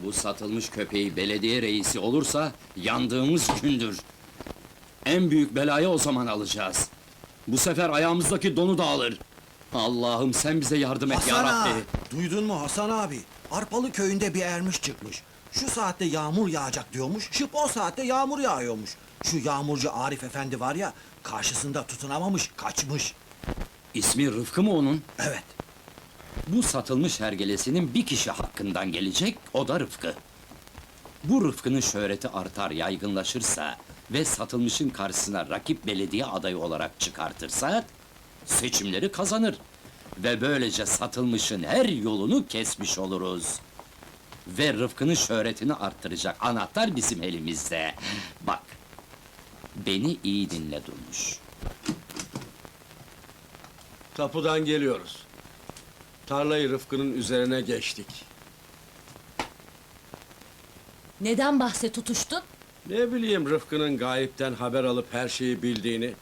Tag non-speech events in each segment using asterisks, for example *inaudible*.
Bu satılmış köpeği belediye reisi olursa yandığımız gündür. En büyük belayı o zaman alacağız. Bu sefer ayağımızdaki donu da alır. Allah'ım sen bize yardım et ya Hasan ağa! Rabbi. Duydun mu Hasan abi? Arpalı köyünde bir ermiş çıkmış. Şu saatte yağmur yağacak diyormuş, şıp o saatte yağmur yağıyormuş. Şu yağmurcu Arif Efendi var ya, karşısında tutunamamış, kaçmış. İsmi Rıfkı mı onun? Evet, Bu satılmış hergelesinin bir kişi hakkından gelecek, o da Rıfkı. Bu Rıfkı'nın şöhreti artar, yaygınlaşırsa ve satılmışın karşısına rakip belediye adayı olarak çıkartırsak, seçimleri kazanır. Ve böylece satılmışın her yolunu kesmiş oluruz. Ve Rıfkı'nın şöhretini arttıracak anahtar bizim elimizde. Bak, beni iyi dinle Durmuş. Kapıdan geliyoruz. Tarlayı Rıfkı'nın üzerine geçtik. Neden bahse tutuştun? Ne bileyim Rıfkı'nın gayipten haber alıp her şeyi bildiğini.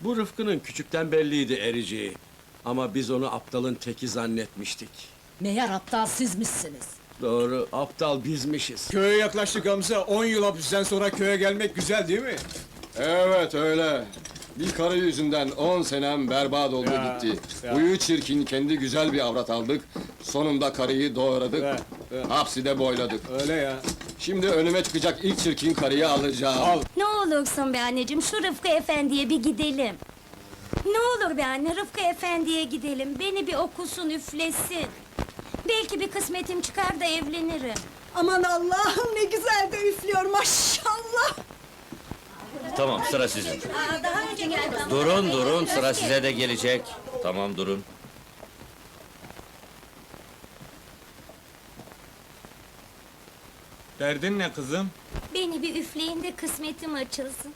Bu Rıfkı'nın küçükten belliydi ereceği. Ama biz onu aptalın teki zannetmiştik. Meğer aptal sizmişsiniz. Doğru, aptal bizmişiz. Köye yaklaştık Hamza. 10 yıl hapisten sonra köye gelmek güzel değil mi? Evet öyle. Bir karı yüzünden on senem berbat oldu Ya, gitti. ya. Huyu çirkin kendi güzel bir avrat aldık. Sonunda karıyı doğradık. Ya, ya. Hapsi de boyladık. Öyle ya. Şimdi önüme çıkacak ilk çirkin karıyı alacağım. Al. Ne olursun be anneciğim, şu Rıfkı Efendi'ye bir gidelim. Ne olur be anne, Rıfkı Efendi'ye gidelim. Beni bir okusun, üflesin. Belki bir kısmetim çıkar da evlenirim. Aman Allah'ım ne güzel de üflüyor maşallah. Tamam sıra sizin. Aa, daha önce geldi ama. Durun durun sıra size de gelecek. Tamam durun. Derdin ne kızım? Beni bir üfleyin de kısmetim açılsın.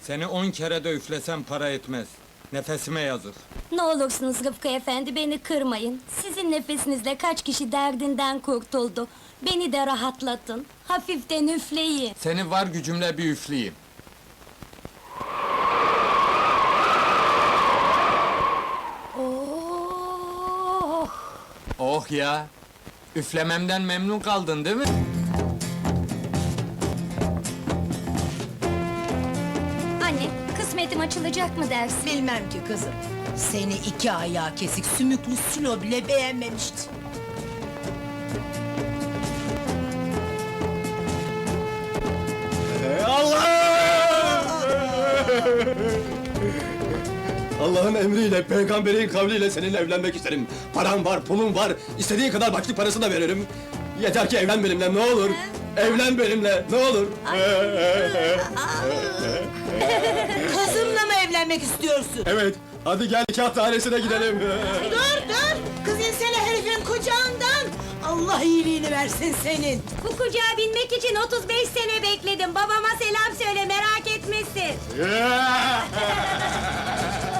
Seni 10 kere de üflesem para etmez. Nefesime yazık. Ne olursunuz Rıfkı Efendi, beni kırmayın. Sizin nefesinizle kaç kişi derdinden kurtuldu. Beni de rahatlatın. Hafiften üfleyin. Seni var gücümle bir üfleyeyim. Oh! Oh ya! Üflememden memnun kaldın değil mi? Anne, kısmetim açılacak mı dersin? Bilmem ki kızım. Seni iki ayağı kesik sümüklü sülo bile beğenmemişti. Allah'ın emriyle, peygamberin kavliyle seninle evlenmek isterim. Param var, pulum var, istediğin kadar başlık parası da veririm. Yeter ki evlen benimle, ne olur. Evlen benimle, ne olur. *laughs* Kızımla mı evlenmek istiyorsun? Evet, hadi gel nikah dairesine gidelim. Dur dur! Kız insene herifin kucağından! Allah iyiliğini versin senin! Bu kucağa binmek için 35 sene bekledim. Babama selam söyle, merak etmesin. *laughs* *laughs*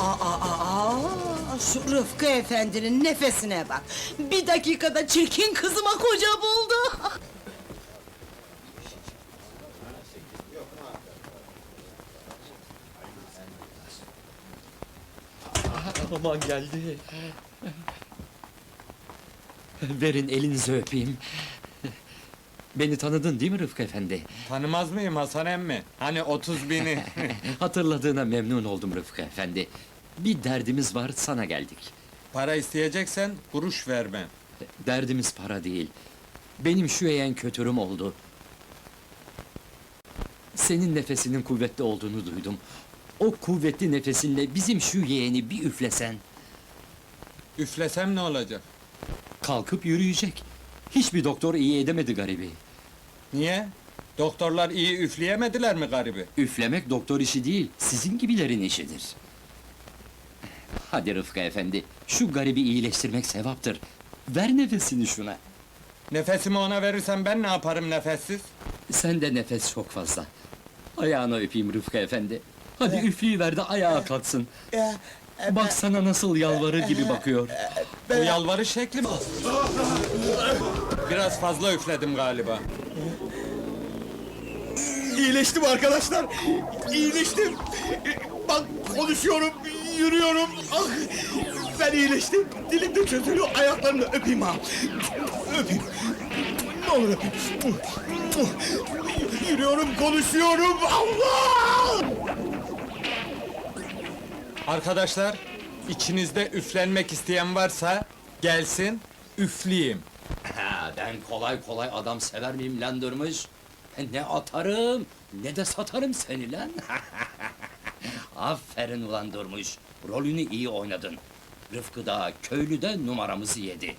Aa, aa, aa! Şu Rıfkı efendinin nefesine bak! Bir dakikada çirkin kızıma koca buldu! Aman geldi. Verin elinizi öpeyim. Beni tanıdın değil mi Rıfkı Efendi? Tanımaz mıyım Hasan emmi? Hani 30 bini. *laughs* Hatırladığına memnun oldum Rıfkı Efendi. Bir derdimiz var, sana geldik. para isteyeceksen kuruş vermem. Derdimiz para değil. Benim şu yeğen kötürüm oldu. Senin nefesinin kuvvetli olduğunu duydum. O kuvvetli nefesinle bizim şu yeğeni bir üflesen, Üflesem ne olacak? kalkıp yürüyecek. Hiçbir doktor iyi edemedi garibi. Niye? Doktorlar iyi üfleyemediler mi garibi? Üflemek doktor işi değil, sizin gibilerin işidir. Hadi Rıfkı efendi, şu garibi iyileştirmek sevaptır. Ver nefesini şuna. Nefesimi ona verirsem ben ne yaparım nefessiz? Sen de nefes çok fazla. Ayağını öpeyim Rıfkı efendi. Hadi üfleyiver de ayağa kalksın. Bak sana nasıl yalvarır gibi bakıyor. Bu yalvarış şekli mi? Biraz fazla üfledim galiba. İyileştim arkadaşlar. İyileştim. Bak konuşuyorum, yürüyorum. Ah, ben iyileştim. Dilim de çözülüyor. Ayaklarını öpeyim ha. Öpeyim. Ne olur öpeyim. Yürüyorum, konuşuyorum. Allah! Arkadaşlar, içinizde üflenmek isteyen varsa gelsin, üfleyeyim. Ben kolay kolay adam sever miyim lan durmuş? Ne atarım, ne de satarım seni lan. *laughs* Aferin ulan durmuş, rolünü iyi oynadın. Rıfkı da, köylü de numaramızı yedi.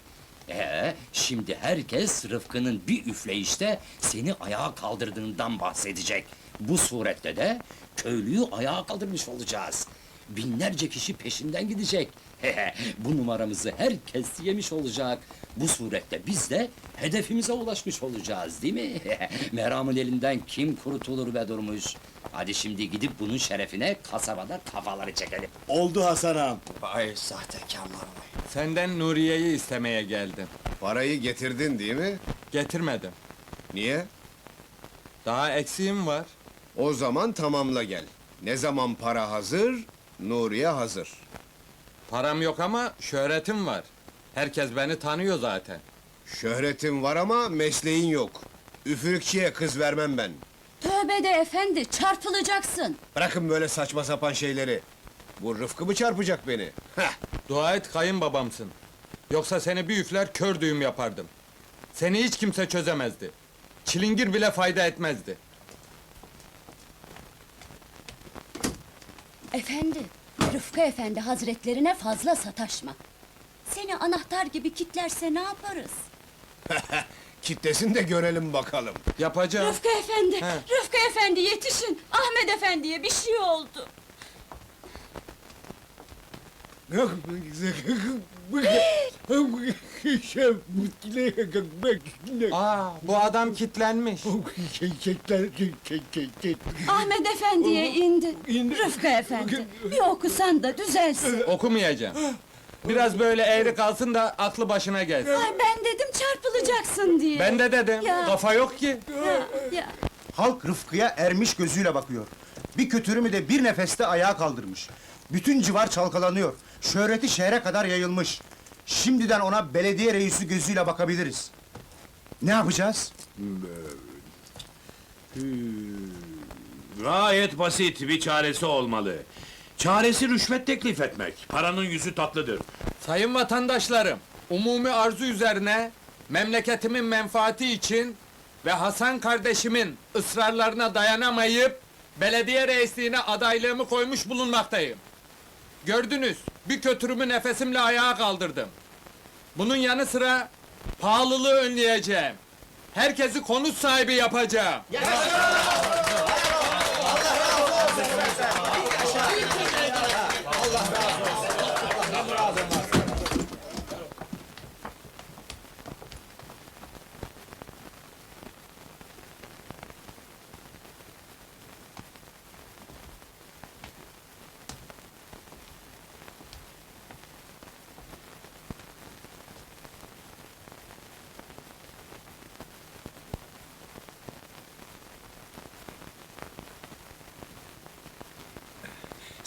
Ee, şimdi herkes Rıfkı'nın bir üfleyişte seni ayağa kaldırdığından bahsedecek. Bu surette de köylüyü ayağa kaldırmış olacağız. Binlerce kişi peşinden gidecek. *laughs* Bu numaramızı herkes yemiş olacak. Bu surette biz de hedefimize ulaşmış olacağız değil mi? *laughs* Meramın elinden kim kurtulur be durmuş. Hadi şimdi gidip bunun şerefine kasabada kafaları çekelim. Oldu Hasan ağam. Vay sahtekarlar vay. Senden Nuriye'yi istemeye geldim. Parayı getirdin değil mi? Getirmedim. Niye? Daha eksiğim var. O zaman tamamla gel. Ne zaman para hazır, Nuriye hazır. Param yok ama şöhretim var. Herkes beni tanıyor zaten. Şöhretin var ama mesleğin yok. Üfürükçüye kız vermem ben. Tövbe de efendi, çarpılacaksın. Bırakın böyle saçma sapan şeyleri. Bu Rıfkı mı çarpacak beni? Heh! Dua et kayınbabamsın. Yoksa seni bir üfler kör düğüm yapardım. Seni hiç kimse çözemezdi. Çilingir bile fayda etmezdi. Efendi, Rıfkı efendi hazretlerine fazla sataşma. Seni anahtar gibi kitlerse ne yaparız? *laughs* Kitlesin de görelim bakalım. Yapacağım. Rıfkı efendi, He. Rıfkı efendi yetişin! Ahmet efendiye bir şey oldu. *laughs* Aa, bu adam kitlenmiş. Ahmet efendiye indi. Rıfkı efendi, bir okusan da düzelsin. Okumayacağım. Biraz böyle eğri kalsın da aklı başına gelsin. Ay ben dedim çarpılacaksın diye. Ben de dedim, Ya. kafa yok ki. Ya, ya. Halk Rıfkı'ya ermiş gözüyle bakıyor. Bir kötürümü de bir nefeste ayağa kaldırmış. Bütün civar çalkalanıyor. Şöhreti şehre kadar yayılmış. Şimdiden ona belediye reisi gözüyle bakabiliriz. Ne yapacağız? Gayet basit bir çaresi olmalı. Çaresi rüşvet teklif etmek. Paranın yüzü tatlıdır. Sayın vatandaşlarım, umumi arzu üzerine, memleketimin menfaati için ve Hasan kardeşimin ısrarlarına dayanamayıp, belediye reisliğine adaylığımı koymuş bulunmaktayım. Gördünüz, bir kötürümü nefesimle ayağa kaldırdım. Bunun yanı sıra, pahalılığı önleyeceğim. Herkesi konut sahibi yapacağım.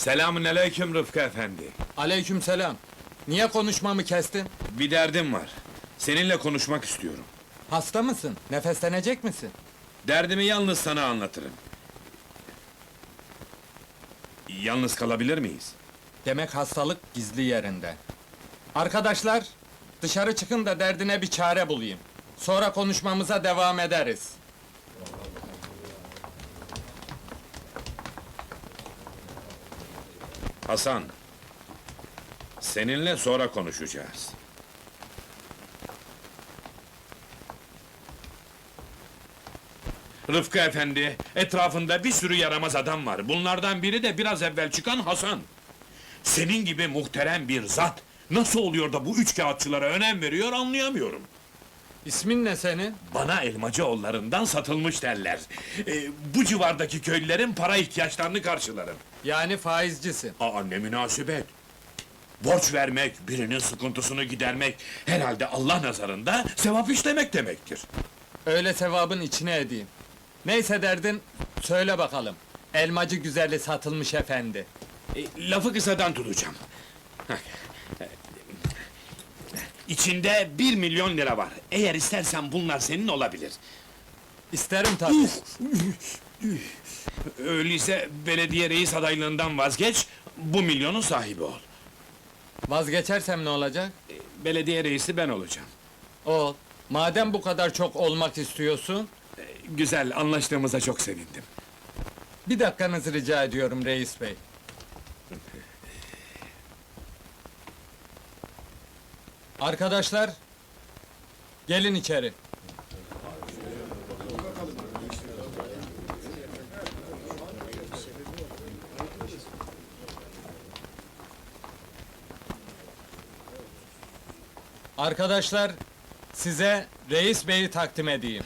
Selamün aleyküm Rıfkı efendi. Aleykümselam. Niye konuşmamı kestin? Bir derdim var. Seninle konuşmak istiyorum. Hasta mısın? Nefeslenecek misin? Derdimi yalnız sana anlatırım. Yalnız kalabilir miyiz? Demek hastalık gizli yerinde. Arkadaşlar, dışarı çıkın da derdine bir çare bulayım. Sonra konuşmamıza devam ederiz. Hasan. Seninle sonra konuşacağız. Rıfkı efendi, etrafında bir sürü yaramaz adam var. Bunlardan biri de biraz evvel çıkan Hasan. Senin gibi muhterem bir zat, nasıl oluyor da bu üç kağıtçılara önem veriyor anlayamıyorum. İsmin ne senin? Bana Elmacıoğullarından satılmış derler. Ee, bu civardaki köylülerin para ihtiyaçlarını karşılarım. Yani faizcisin. Aa ne münasebet! Borç vermek, birinin sıkıntısını gidermek, herhalde Allah nazarında sevap işlemek demektir. Öyle sevabın içine edeyim. Neyse derdin, söyle bakalım. Elmacı güzeli satılmış efendi. E, lafı kısadan tutacağım. İçinde bir milyon lira var. Eğer istersen bunlar senin olabilir. İsterim tabii. Öyleyse belediye reis adaylığından vazgeç, bu milyonun sahibi ol. Vazgeçersem ne olacak? Belediye reisi ben olacağım. Ol. Madem bu kadar çok olmak istiyorsun, Güzel, anlaştığımıza çok sevindim. bir dakikanızı rica ediyorum reis bey. Arkadaşlar, gelin içeri. Arkadaşlar, size reis beyi takdim edeyim.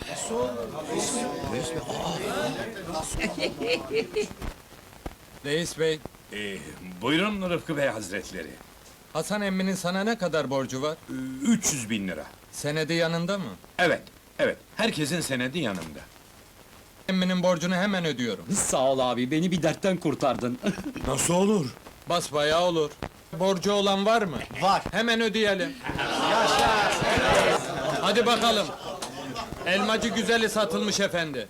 Reis bey, Ee, buyurun Rıfkı Bey Hazretleri. Hasan emminin sana ne kadar borcu var? Ee, 300 bin lira. Senedi yanında mı? Evet, evet. Herkesin senedi yanımda. Emminin borcunu hemen ödüyorum. *laughs* Sağ ol abi, beni bir dertten kurtardın. *laughs* Nasıl olur? Basbayağı olur. Borcu olan var mı? Var. Hemen ödeyelim. Hadi bakalım. Elmacı güzeli satılmış efendi.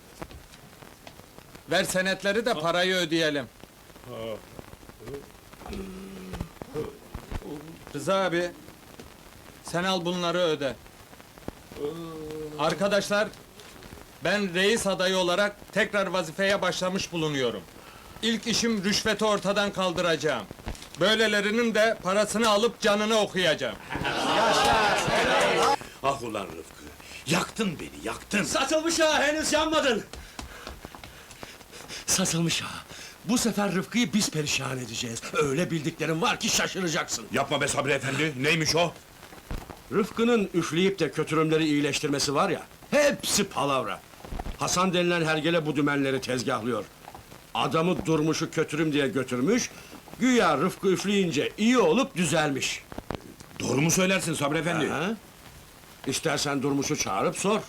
Ver senetleri de parayı ödeyelim. Rıza abi, sen al bunları öde. Arkadaşlar, ben reis adayı olarak tekrar vazifeye başlamış bulunuyorum. İlk işim rüşveti ortadan kaldıracağım. Böylelerinin de parasını alıp canını okuyacağım. Ah ulan Rıfkı, yaktın beni, yaktın! Satılmış ha, henüz yanmadın! Satılmış ha. Bu sefer Rıfkı'yı biz perişan edeceğiz. Öyle bildiklerim var ki şaşıracaksın. Yapma be Sabri efendi, neymiş o? Rıfkı'nın üfleyip de kötürümleri iyileştirmesi var ya, hepsi palavra. Hasan denilen hergele bu dümenleri tezgahlıyor. Adamı durmuşu kötürüm diye götürmüş, güya Rıfkı üfleyince iyi olup düzelmiş. Doğru mu söylersin Sabri efendi? Ha? İstersen durmuşu çağırıp sor.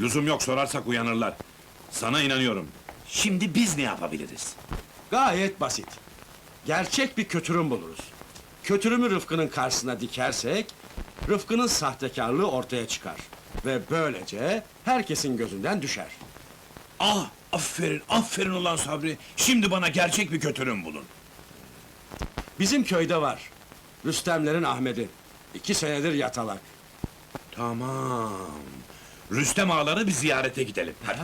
Lüzum yok, sorarsak uyanırlar. Sana inanıyorum. Şimdi biz ne yapabiliriz? Gayet basit. Gerçek bir kötürüm buluruz. Kötürümü Rıfkı'nın karşısına dikersek, Rıfkı'nın sahtekarlığı ortaya çıkar. Ve böylece herkesin gözünden düşer. Ah, aferin, aferin ulan Sabri. Şimdi bana gerçek bir kötürüm bulun. Bizim köyde var. Rüstemlerin Ahmet'i. İki senedir yatalak. Tamam. Rüstem ağaları bir ziyarete gidelim. Hadi.